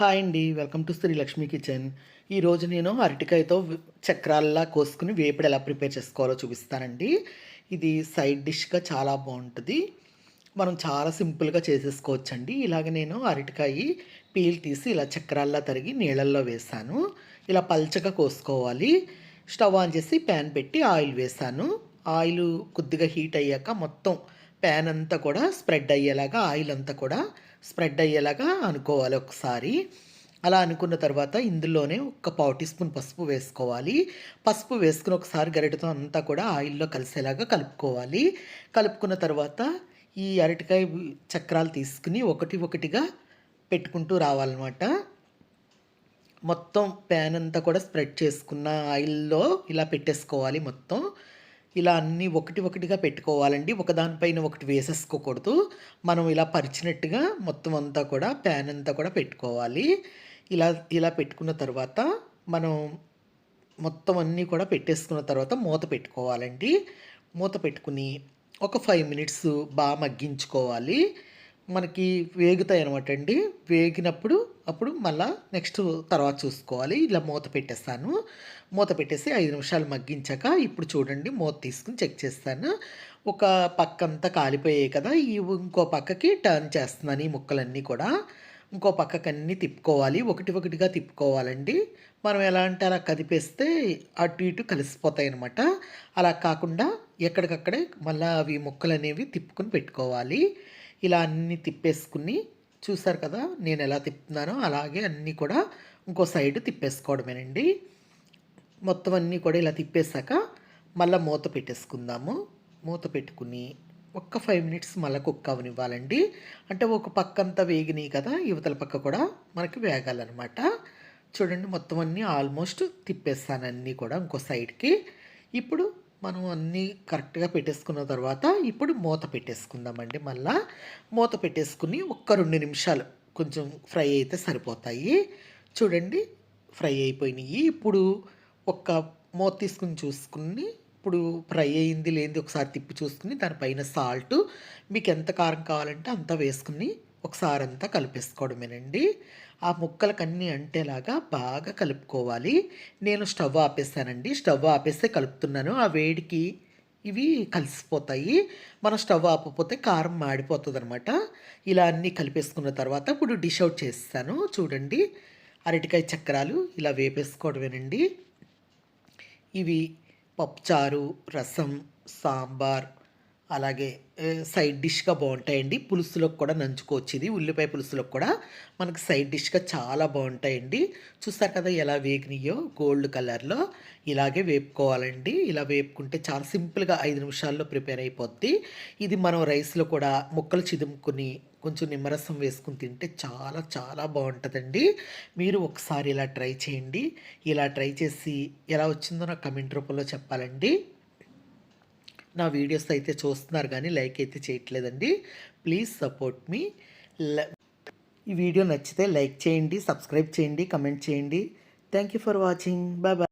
Hi అండి. Welcome to Shri Lakshmi kitchen. ఈరోజు నేను అరటికాయతో చక్రాల్లా కోసుకుని వేపుడు ఎలా ప్రిపేర్ చేసుకోవాలో చూపిస్తానండి. ఇది సైడ్ డిష్గా చాలా బాగుంటుంది. మనం చాలా సింపుల్గా చేసేసుకోవచ్చండి. ఇలాగ నేను అరటికాయ పీల్ తీసి ఇలా చక్రాల్లా తరిగి నీళ్ళల్లో వేసాను. ఇలా పల్చగా కోసుకోవాలి. స్టవ్ ఆన్ చేసి ప్యాన్ పెట్టి ఆయిల్ వేసాను. ఆయిల్ కొద్దిగా హీట్ అయ్యాక మొత్తం ప్యాన్ అంతా కూడా స్ప్రెడ్ అయ్యేలాగా ఆయిల్ అంతా కూడా స్ప్రెడ్ అయ్యేలాగా అనుకోవాలి ఒకసారి. అలా అనుకున్న తర్వాత ఇందులోనే ఒక పావు టీ స్పూన్ పసుపు వేసుకోవాలి. పసుపు వేసుకుని ఒకసారి గరిటతో అంతా కూడా ఆయిల్లో కలిసేలాగా కలుపుకోవాలి. కలుపుకున్న తర్వాత ఈ అరటికాయ చక్రాలు తీసుకుని ఒకటి ఒకటిగా పెట్టుకుంటూ రావాలన్నమాట. మొత్తం ప్యాన్ అంతా కూడా స్ప్రెడ్ చేసుకున్న ఆయిల్లో ఇలా పెట్టేసుకోవాలి మొత్తం. ఇలా అన్నీ ఒకటి ఒకటిగా పెట్టుకోవాలండి. ఒకదానిపైన ఒకటి వేసేసుకోకూడదు మనం ఇలా పరిచినట్టుగా మొత్తం అంతా కూడా ప్యాన్ అంతా కూడా పెట్టుకోవాలి. ఇలా ఇలా పెట్టుకున్న తర్వాత మనం మొత్తం అన్నీ కూడా పెట్టేసుకున్న తర్వాత మూత పెట్టుకోవాలండి. మూత పెట్టుకుని ఒక ఫైవ్ మినిట్స్ బాగా మగ్గించుకోవాలి. మనకి వేగుతాయి అనమాట అండి. వేగినప్పుడు అప్పుడు మళ్ళా నెక్స్ట్ తర్వాత చూసుకోవాలి. ఇలా మూత పెట్టేస్తాను. మూత పెట్టేసి ఐదు నిమిషాలు మగ్గించాక ఇప్పుడు చూడండి మూత తీసుకుని చెక్ చేస్తాను. ఒక పక్క అంతా కాలిపోయాయి కదా ఈ ఇంకో పక్కకి టర్న్ చేస్తున్నాను ఈ ముక్కలన్నీ కూడా. ఇంకో పక్కకి అన్నీ తిప్పుకోవాలి. ఒకటి ఒకటిగా తిప్పుకోవాలండి. మనం ఎలా అంటే అలా కదిపేస్తే అటు ఇటు కలిసిపోతాయి అనమాట అలా కాకుండా ఎక్కడికక్కడే మళ్ళీ అవి ముక్కలు అనేవి తిప్పుకొని పెట్టుకోవాలి. ఇలా అన్నీ తిప్పేసుకుని చూసారు కదా నేను ఎలా తిప్పుతున్నానో అలాగే అన్నీ కూడా ఇంకో సైడ్ తిప్పేసుకోవడమేనండి. మొత్తం అన్నీ కూడా ఇలా తిప్పేశాక మళ్ళీ మూత పెట్టేసుకుందాము. మూత పెట్టుకుని ఒక్క ఫైవ్ మినిట్స్ మళ్ళీ కుక్ అవనివ్వాలండి. అంటే ఒక పక్క అంతా వేగినాయి కదా యువతల పక్క కూడా మనకి వేగాలన్నమాట. చూడండి మొత్తం అన్నీ ఆల్మోస్ట్ తిప్పేస్తాను అన్నీ కూడా ఇంకో సైడ్కి. ఇప్పుడు మనం అన్నీ కరెక్ట్గా పెట్టేసుకున్న తర్వాత ఇప్పుడు మూత పెట్టేసుకుందామండి మళ్ళా. మూత పెట్టేసుకుని ఒక్క రెండు నిమిషాలు కొంచెం ఫ్రై అయితే సరిపోతాయి. చూడండి ఫ్రై అయిపోయినాయి. ఇప్పుడు ఒక్క మూత తీసుకుని చూసుకుని ఇప్పుడు ఫ్రై అయింది లేనిది ఒకసారి తిప్పి చూసుకుని దానిపైన సాల్ట్ మీకు ఎంత కారం కావాలంటే అంత వేసుకుని ఒకసారి అంతా కలిపేసుకోవడమేనండి. ఆ ముక్కలకన్నీ అంటేలాగా బాగా కలుపుకోవాలి. నేను స్టవ్ ఆపేస్తానండి స్టవ్ ఆపేస్తే కలుపుతున్నాను. ఆ వేడికి ఇవి కలిసిపోతాయి. మనం స్టవ్ ఆపపోతే కారం మాడిపోతుంది అనమాట ఇలా అన్నీ కలిపేసుకున్న తర్వాత ఇప్పుడు డిష్ అవుట్ చేస్తాను చూడండి. అరటికాయ చక్రాలు ఇలా వేపేసుకోవడమేనండి. ఇవి పప్పుచారు రసం సాంబార్ అలాగే సైడ్ డిష్గా బాగుంటాయండి. పులుసులకు కూడా నంచుకోవచ్చు ఇది ఉల్లిపాయ పులుసులకు కూడా మనకు సైడ్ డిష్గా చాలా బాగుంటాయండి. చూస్తారు కదా ఎలా వేగినాయో గోల్డ్ కలర్లో. ఇలాగే వేపుకోవాలండి. ఇలా వేపుకుంటే చాలా సింపుల్గా ఐదు నిమిషాల్లో ప్రిపేర్ అయిపోద్ది. ఇది మనం రైస్లో కూడా ముక్కలు చిదుముకుని కొంచెం నిమ్మరసం వేసుకుని తింటే చాలా చాలా బాగుంటుందండి. మీరు ఒకసారి ఇలా ట్రై చేయండి. ఇలా ట్రై చేసి ఎలా వచ్చిందో నాకు కమెంట్ రూపంలో చెప్పాలండి. నా వీడియోస్ అయితే చూస్తున్నారు కానీ లైక్ అయితే చేయట్లేదండి. ప్లీజ్ సపోర్ట్ మీ ఈ వీడియో నచ్చితే లైక్ చేయండి సబ్స్క్రైబ్ చేయండి కమెంట్ చేయండి. Thank you for watching bye bye